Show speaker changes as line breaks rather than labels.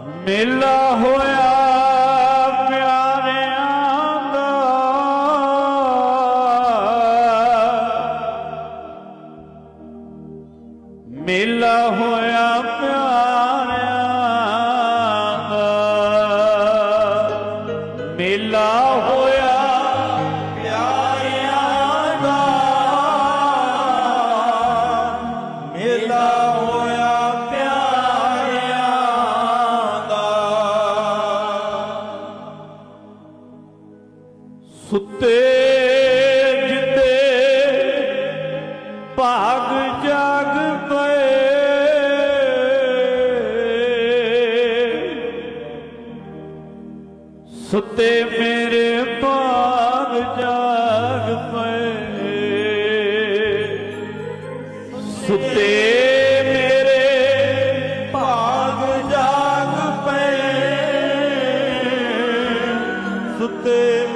ਮੇਲਾ ਹੋਇਆ ਪਿਆਰਿਆਂ ਦਾ। ਮੇਲਾ ਹੋਇਆ ਪਿਆਰਿਆਂ ਦਾ। ਮੇਲਾ ਹੋਇਆ ਸੁੱਤੇ ਜਿੱਤੇ ਭਾਗ ਜਾਗ ਪਏ। ਸੁੱਤੇ ਮੇਰੇ ਭਾਗ ਜਾਗ ਪਏ। ਸੁੱਤੇ ਭਾਗ ਜਾਗ ਪਏ। ਸੁੱਤੇ